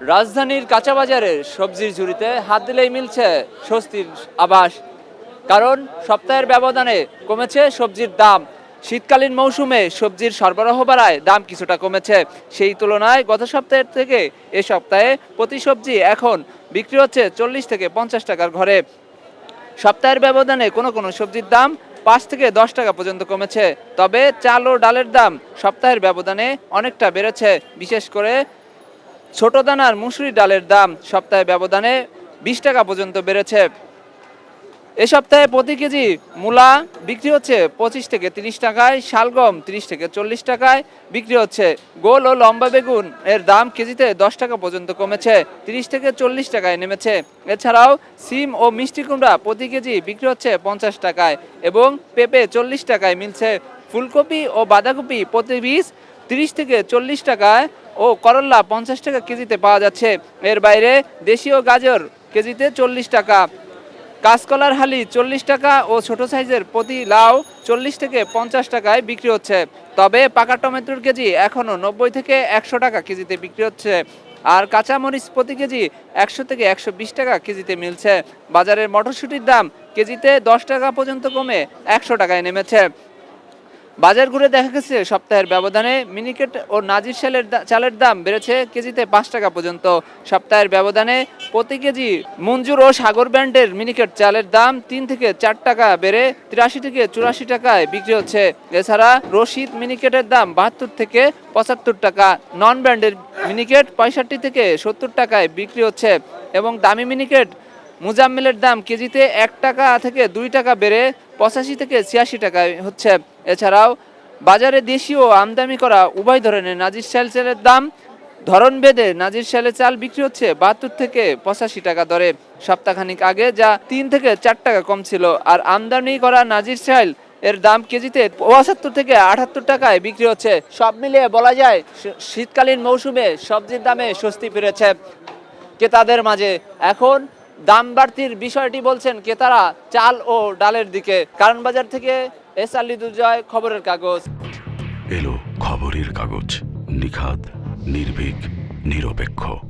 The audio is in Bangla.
রাজধানীর কাঁচা বাজারের সবজির ঝুড়িতে হাত দিলেই মিলছে স্বস্তির আবাস কারণ সপ্তাহের ব্যবধানে কমেছে সবজির দাম। শীতকালীন মৌসুমে সবজির সরবরাহ বাড়ায় দাম কিছুটা কমেছে। সেই তুলনায় গত সপ্তাহের থেকে এ সপ্তাহে প্রতি সবজি এখন বিক্রি হচ্ছে চল্লিশ থেকে পঞ্চাশ টাকার ঘরে। সপ্তাহের ব্যবধানে কোনো কোনো সবজির দাম পাঁচ থেকে দশ টাকা পর্যন্ত কমেছে। তবে চাল ও ডালের দাম সপ্তাহের ব্যবধানে অনেকটা বেড়েছে। বিশেষ করে ছোট দানার মুসুরি ডালের দাম সপ্তাহে ব্যবধানে বিশ টাকা পর্যন্ত বেড়েছে। এ সপ্তাহে প্রতি কেজি মূলা বিক্রি হচ্ছে পঁচিশ থেকে তিরিশ টাকায়, শালগম তিরিশ থেকে চল্লিশ টাকায় বিক্রি হচ্ছে। গোল ও লম্বা বেগুন এর দাম কেজিতে দশ টাকা পর্যন্ত কমেছে, তিরিশ থেকে চল্লিশ টাকায় নেমেছে। এছাড়াও সিম ও মিষ্টি কুমড়া প্রতি কেজি বিক্রি হচ্ছে পঞ্চাশ টাকায় এবং পেঁপে চল্লিশ টাকায় মিলছে। ফুলকপি ও বাঁধাকপি প্রতি পিস তিরিশ থেকে চল্লিশ টাকায় ও করল্লা পঞ্চাশ টাকা কেজিতে পাওয়া যাচ্ছে। এর বাইরে দেশীয় গাজর কেজিতে চল্লিশ টাকা, কাঁচকলার হালি চল্লিশ টাকা ও ছোট সাইজের প্রতি লাউ চল্লিশ থেকে পঞ্চাশ টাকায় বিক্রি হচ্ছে। তবে পাকা টমেটোর কেজি এখনও নব্বই থেকে একশো টাকা কেজিতে বিক্রি হচ্ছে। আর কাঁচামরিচ প্রতি কেজি একশো থেকে একশো বিশ টাকা কেজিতে মিলছে। বাজারের মটরশুঁটির দাম কেজিতে দশ টাকা পর্যন্ত কমে একশো টাকায় নেমেছে। বাজার ঘুরে দেখা গেছে, সপ্তাহের ব্যবধানে মিনিকেট ও নাজির চালের দা- চালের দাম বেড়েছে কেজিতে পাঁচ টাকা পর্যন্ত। সপ্তাহের ব্যবধানে প্রতি কেজি মঞ্জুর ও সাগর ব্র্যান্ডের মিনিকেট চালের দাম তিন থেকে চার টাকা বেড়ে তিরাশি থেকে চুরাশি টাকায় বিক্রি হচ্ছে। এছাড়া রশিদ মিনিকেটের দাম বাহাত্তর থেকে পঁচাত্তর টাকা, নন ব্র্যান্ডের মিনিকেট পঁয়ষট্টি থেকে সত্তর টাকায় বিক্রি হচ্ছে এবং দামি মিনিকেট মুজাম্মিলের দাম কেজিতে এক টাকা থেকে দুই টাকা বেড়ে পঁচাশি থেকে ছিয়াশি টাকায় হচ্ছে। এছাড়াও বাজারে দেশীয় ও আমদানি করা উভয় ধরনের নাজির চাল চালের দাম, ধরন বেঁধে নাজির চালের চাল বিক্রি হচ্ছে বাহাত্তর থেকে পঁচাশি টাকা দরে। সপ্তাহখানিক আগে যা তিন থেকে চার টাকা কম ছিল। আর আমদানি করা নাজির চাল এর দাম কেজিতে পঁচাত্তর থেকে আটাত্তর টাকায় বিক্রি হচ্ছে। সব মিলিয়ে বলা যায় শীতকালীন মৌসুমে সবজির দামে স্বস্তি ফিরেছে ক্রেতাদের মাঝে। এখন দাম বাড়তির বিষয়টি বলছেন ক্রেতারা চাল ও ডালের দিকে। কারণ বাজার থেকে এস আলী দুর্জয় খবরের কাগজ। এলো খবরের কাগজ। নিখাদ, নির্ভীক, নিরপেক্ষ।